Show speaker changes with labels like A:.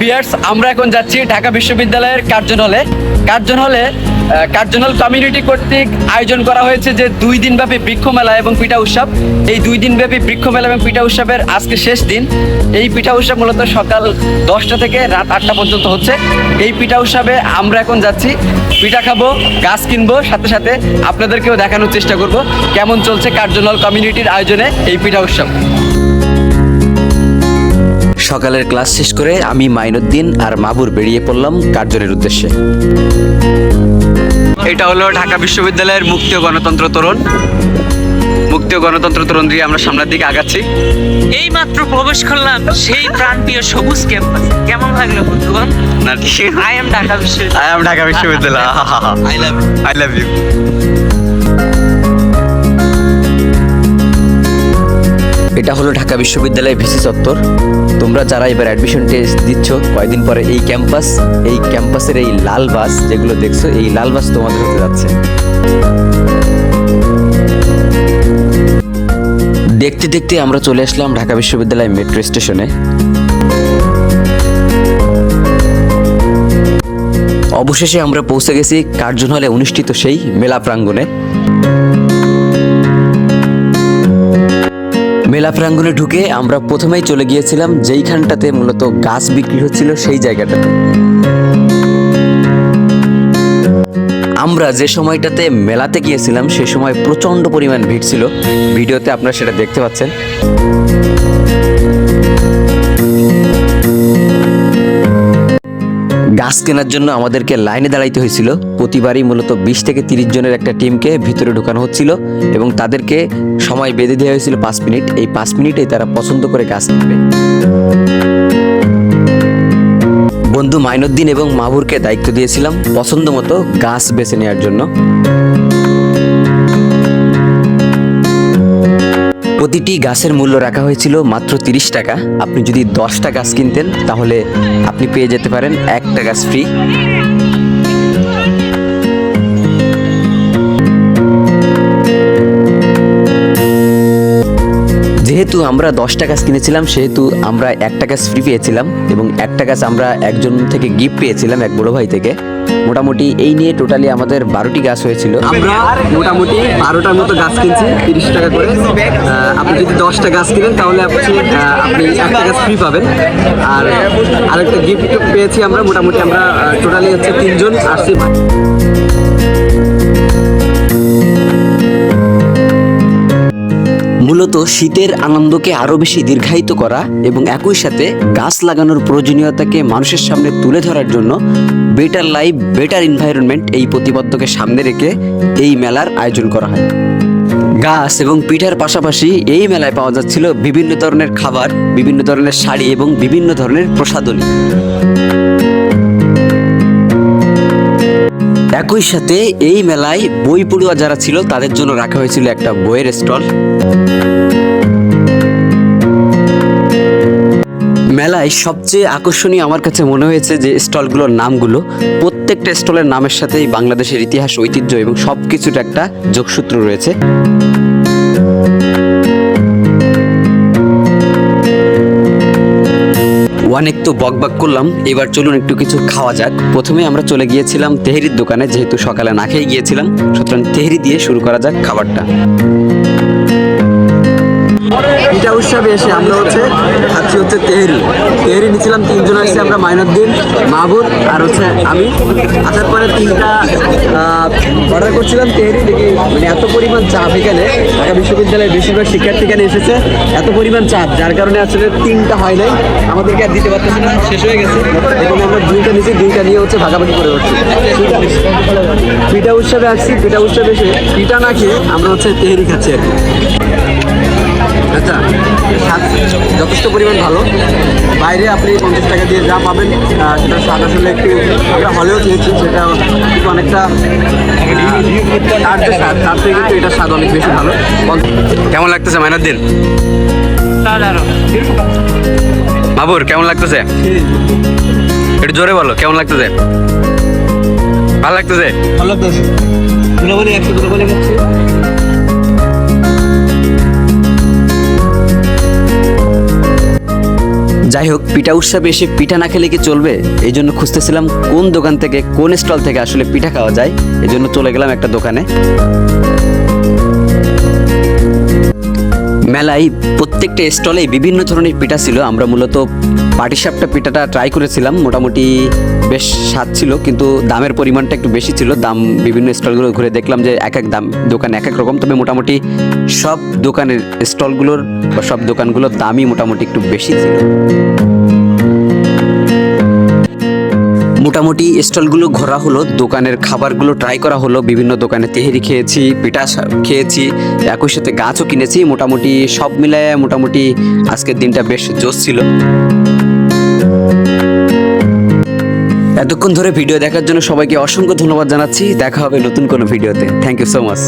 A: Viewers আমরা এখন যাচ্ছি ঢাকা বিশ্ববিদ্যালয়ের কার্জন হলে। কার্জন হলে আহ, কার্জন হল কমিউনিটি কর্তৃক আয়োজন করা হয়েছে যে দুই দিনব্যাপী বৃক্ষ মেলা এবং পিঠা উৎসব। এই দুই দিনব্যাপী বৃক্ষ মেলা এবং পিঠা উৎসবের আজকে শেষ দিন। এই পিঠা উৎসব মূলত সকাল দশটা থেকে রাত আটটা পর্যন্ত হচ্ছে। এই পিঠা উৎসবে আমরা এখন যাচ্ছি। পিঠা খাব গাছ কিনবো সাথে সাথে আপনাদেরকেও দেখানোর চেষ্টা করব কেমন চলছে কার্জন হল কমিউনিটির আয়োজনে এই পিঠা উৎসব।
B: সকালের ক্লাস শেষ করে আমি মাইনুদ্দিন আর মাবুর বেরিয়ে পড়লাম কার্জনের উদ্দেশ্যে।
A: এটা হলো ঢাকা বিশ্ববিদ্যালয়ের মুক্তি ও গণতন্ত্র তরুণ। মুক্তি ও গণতন্ত্র তরুণ দিয়ে আমরা সামনের দিকে আগাচ্ছি।
C: এই মাত্র প্রবেশ করলাম সেই প্রাণপ্রিয় সবুজ ক্যাম্পাস। কেমন লাগল বন্ধুগণ?
A: না ঠিক
C: আই এম ঢাকা বিশ্ববিদ্যালয়
A: আই এম ঢাকা বিশ্ববিদ্যালয় I love you I love you
B: এটা হলো ঢাকা বিশ্ববিদ্যালয়ের ভিসি চত্বর। তোমরা যারা এবার অ্যাডমিশন টেস্ট দিচ্ছ, কয়দিন পরে এই ক্যাম্পাস এই ক্যাম্পাসের এই লাল বাস যেগুলো দেখছ, এই লাল বাস তোমাদের হতে যাচ্ছে। দেখতে দেখতে আমরা চলে আসলাম ঢাকা বিশ্ববিদ্যালয় মেট্রো স্টেশনে অবশেষে আমরা পৌঁছে গেছি কার্জন হলে অনুষ্ঠিত সেই মেলা প্রাঙ্গণে। মেলা প্রাঙ্গণে ঢুকে আমরা প্রথমেই চলে গিয়েছিলাম যেইখানটাতে মূলত গাছ বিক্রি হচ্ছিল সেই জায়গাটাতে আমরা যে সময়টাতে মেলাতে গিয়েছিলাম সে সময় প্রচণ্ড পরিমাণ ভিড় ছিল। ভিডিওতে আপনারা সেটা দেখতে পাচ্ছেন। গাছ কেনার জন্য আমাদেরকে লাইনে দাঁড়াইতে হয়েছিল। প্রতিবারই মূলত বিশ থেকে তিরিশ জনের একটা টিমকে ভিতরে ঢোকানো হচ্ছিল এবং তাদেরকে সময় বেঁধে দেওয়া হয়েছিল পাঁচ মিনিট। এই পাঁচ মিনিটে তারা পছন্দ করে গাছ কিনবে। বন্ধু মাইনুদ্দিন এবং মাহুরকে দায়িত্ব দিয়েছিলাম পছন্দ মতো গাছ বেছে নেওয়ার জন্য। প্রতিটি গাছের মূল্য রাখা হয়েছিল মাত্র তিরিশ টাকা। আপনি যদি দশটা গাছ কিনতেন, তাহলে আপনি পেয়ে যেতে পারেন একটা গাছ ফ্রি যেহেতু আমরা দশটা গাছ কিনেছিলাম, সেহেতু আমরা একটা গাছ ফ্রি পেয়েছিলাম এবং একটা গাছ আমরা একজন থেকে গিফট পেয়েছিলাম এক বড় ভাই থেকে। মোটামুটি এই নিয়ে টোটালি আমাদের বারোটি গাছ হয়েছিল।
A: আমরা মোটামুটি বারোটার মতো গাছ কিনছি, তিরিশ টাকা করে। আপনি যদি দশটা গাছ কিনেন, তাহলে আপনি আপনি একটা গাছ ফ্রি পাবেন। আর আরেকটা গিফট পেয়েছি আমরা, মোটামুটি আমরা টোটালি হচ্ছে তিনজন আসছি।
B: শীতের আনন্দকে আরও বেশি দীর্ঘায়িত করা এবং একই সাথে গাছ লাগানোর প্রয়োজনীয়তাকে মানুষের সামনে তুলে ধরার জন্য বেটার লাইফ বেটার এনভায়রনমেন্ট এই প্রতিপাদ্যকে সামনে রেখে এই মেলার আয়োজন করা হয়। গাছ এবং পিঠার পাশাপাশি এই মেলায় পাওয়া যাচ্ছিল বিভিন্ন ধরনের খাবার, বিভিন্ন ধরনের শাড়ি এবং বিভিন্ন ধরনের প্রসাধনী। একই সাথে এই মেলায় বই পড়ুয়া যারা ছিল, তাদের জন্য রাখা হয়েছিল একটা বইয়ের স্টল। মেলায় সবচেয়ে আকর্ষণীয় আমার কাছে মনে হয়েছে যে স্টলগুলোর নামগুলো, প্রত্যেকটা স্টলের নামের সাথেই বাংলাদেশের ইতিহাস, ঐতিহ্য এবং সব কিছুর একটা যোগসূত্র রয়েছে। অনেক তো বক বক করলাম, এবার চলুন একটু কিছু খাওয়া যাক। প্রথমে আমরা চলে গিয়েছিলাম তেহরির দোকানে, যেহেতু সকালে না খেয়ে গিয়েছিলাম, সুতরাং তেহরি দিয়ে শুরু করা যাক খাবারটা।
A: পিঠা উৎসবে এসে আমরা হচ্ছে খাচ্ছি হচ্ছে তেহেরি। তেহেরি নিয়েছিলাম তিনজন আসছে আমরা মাইনুদ্দিন, মাহবুব আর হচ্ছে আমি। আসার পরে তিনটা অর্ডার করছিলাম তেহেরি। দেখি মানে এত পরিমাণ চাপ এখানে। ঢাকা বিশ্ববিদ্যালয়ের বেশিরভাগ শিক্ষার্থী এখানে এসেছে। এত পরিমাণ চাপ, যার কারণে আসলে তিনটা হয় নাই। আমাদেরকে আর দিতে পারতেছি না, শেষ হয়ে গেছে। এখন আমরা দুইটা নিয়েছি, দুইটা নিয়ে হচ্ছে ভাগাভাগি করে হচ্ছে। পিঠা উৎসবে আসছি, পিঠা উৎসবে এসে পিঠা না খেয়ে আমরা হচ্ছে তেহরি খাচ্ছি আর কি। পরিমাণ ভালো। বাইরে আপনি পঞ্চাশ টাকা দিয়ে যা পাবেন সেটা স্বাদ আসলে একটু আমরা হলেও চেয়েছি, সেটা কিন্তু অনেকটা তার স্বাদ থেকে কিন্তু এটা স্বাদ অনেক বেশি ভালো। কেমন লাগতেছে মাইনুদ্দিন
C: সাধারণ
A: বাবুর, কেমন লাগতেছে? একটু জোরে বলো, কেমন লাগতেছে? ভালো লাগতেছে?
D: ভালো লাগতেছে। একশো
B: যাই হোক পিঠা উৎসবে এসে পিঠা না খেলে কি চলবে? এই জন্য খুঁজতেছিলাম কোন দোকান থেকে, কোন স্টল থেকে আসলে পিঠা খাওয়া যায়। এই জন্য চলে গেলাম একটা দোকানে। মেলায় প্রত্যেকটা স্টলে বিভিন্ন ধরনের পিঠা ছিল। আমরা মূলত পাটিসাপটা পিঠাটা ট্রাই করেছিলাম, মোটামুটি বেশ স্বাদ ছিল, কিন্তু দামের পরিমাণটা একটু বেশি ছিল। দাম বিভিন্ন স্টলগুলো ঘুরে দেখলাম যে এক এক দাম, দোকান এক এক রকম। তবে মোটামুটি সব দোকানের স্টলগুলোর বা সব দোকানগুলোর দামই মোটামুটি একটু বেশি ছিল। মোটামুটি স্টলগুলো ঘোরা হলো, দোকানের খাবারগুলো ট্রাই করা হলো, বিভিন্ন দোকানে তেহেরি খেয়েছি পিঠা খেয়েছি, একই সাথে গাছও কিনেছি, মোটামুটি সব মিলায় মোটামুটি আজকের দিনটা বেশ জোশ ছিল। এতক্ষণ ধরে ভিডিও দেখার জন্য সবাইকে অসংখ্য ধন্যবাদ জানাচ্ছি, দেখা হবে নতুন কোনো ভিডিওতে। Thank you so much